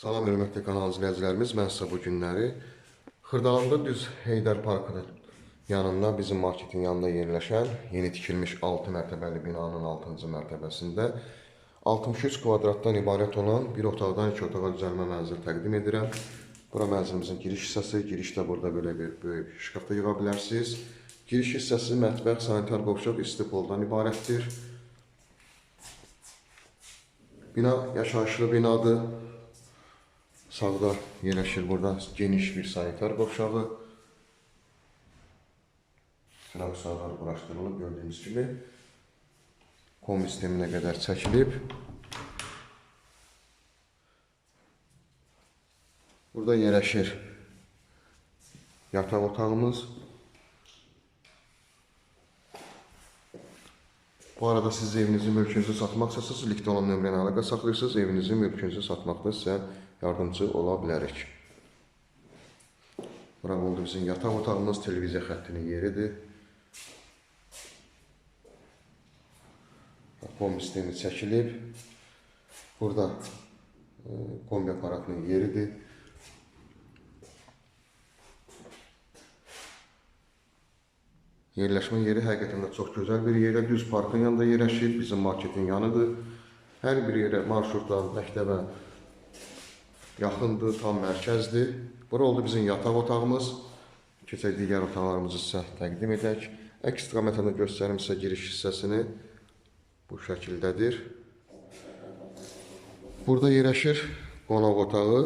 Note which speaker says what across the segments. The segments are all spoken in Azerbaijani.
Speaker 1: Salam hörmətli kanal izləyicilərimiz. Mən sizə bu günləri Xırdalanda düz Heydər Parkının yanında bizim marketin yanında yerləşən yeni tikilmiş 6 mərtəbəli binanın 6-cı mərtəbəsində 63 kvadratdan ibarət olan bir otaqdan iki otağa düzəlmə mənzil təqdim edirəm. Bura mənzilimizin giriş hissəsi. Girişdə burada belə bir böyük şkaf da yığa bilərsiniz. Giriş hissəsi mətbəx, sanitar qovşaq, istipoldan ibarətdir. Bina yaşayışlı binadır. Sağda yerləşir burada geniş bir sanitar qovşağı. Sınav sağlar quraşdırılıb gördüyünüz kimi. Kombi sisteminə qədər çəkilib. Burada yerləşir yataq otağımız. Bu arada siz evinizi, mülkünüzü satmaq istəsəniz, likdə olan nömrə ilə əlaqə saxlayırsınız. Evinizi, mülkünüzü satmaqda sizə yardımcı ola bilərik. Bura oldu bizim yataq otağımız, televiziya xəttinin yeridir. Kombi sistemi çəkilib. Burada e, kombi aparatının yeridir. Yerləşmə yeri həqiqətən də çox gözəl bir yerdə, düz parkın yanında yerləşir, bizim marketin yanıdır. Hər bir yerə marşrutdan, məktəbə yaxındır, tam mərkəzdir. Bura oldu bizim yataq otağımız. Keçək digər otaqlarımızı sizə təqdim edək. Əks istiqamətində göstərim sizə giriş hissəsini. Bu şəkildədir. Burada yerləşir qonaq otağı.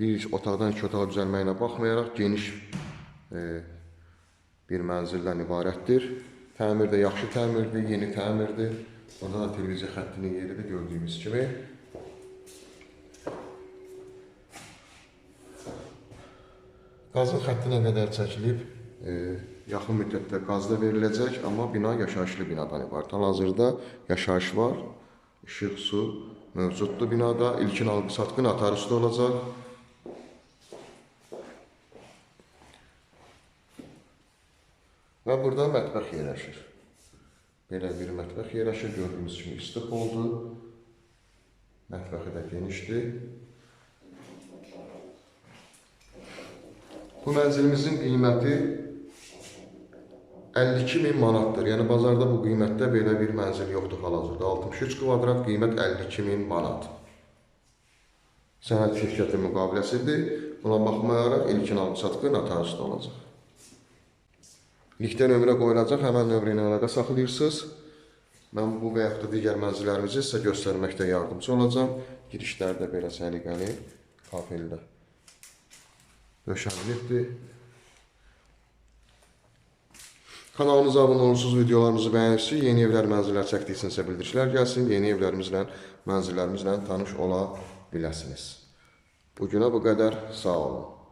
Speaker 1: Bir otaqdan iki otağa düzəlməyinə baxmayaraq geniş e, bir mənzildən ibarətdir. Təmir də yaxşı təmirdir, yeni təmirdir. Burada da televiziya xəttinin yeridir gördüyümüz kimi. Qazın xəttinə qədər çəkilib, e, yaxın müddətdə qaz da veriləcək, amma bina yaşayışlı binadan ibarət. Hal-hazırda yaşayış var, işıq, su mövcuddur binada. İlkin alqı-satqı notariusda olacaq. Və burada mətbəx yerləşir. Belə bir mətbəx yerləşir, gördüyünüz kimi istif oldu. Mətbəxi də genişdir. Bu mənzilimizin qiyməti 52 min manatdır. Yəni bazarda bu qiymətdə belə bir mənzil yoxdur hal-hazırda. 63 kvadrat qiymət 52 min manat. Sənəd şirkəti müqaviləsidir. Buna baxmayaraq ilkin alqı-satqı notariusda olacaq. Likdə nömrə qoyulacaq, həmən nömrə ilə əlaqə saxlayırsınız. Mən bu və yaxud da digər mənzillərimizi sizə göstərməkdə yardımcı olacağam. Girişlərdə belə səliqəli kafeldə döşənilibdir. Kanalımıza abunə olursunuz, videolarımızı bəyənirsiniz. Yeni evlər, mənzillər çəkdiksinizsə bildirişlər gəlsin. Yeni evlərimizlə, mənzillərimizlə tanış ola biləsiniz. Bugünə bu qədər. Sağ olun.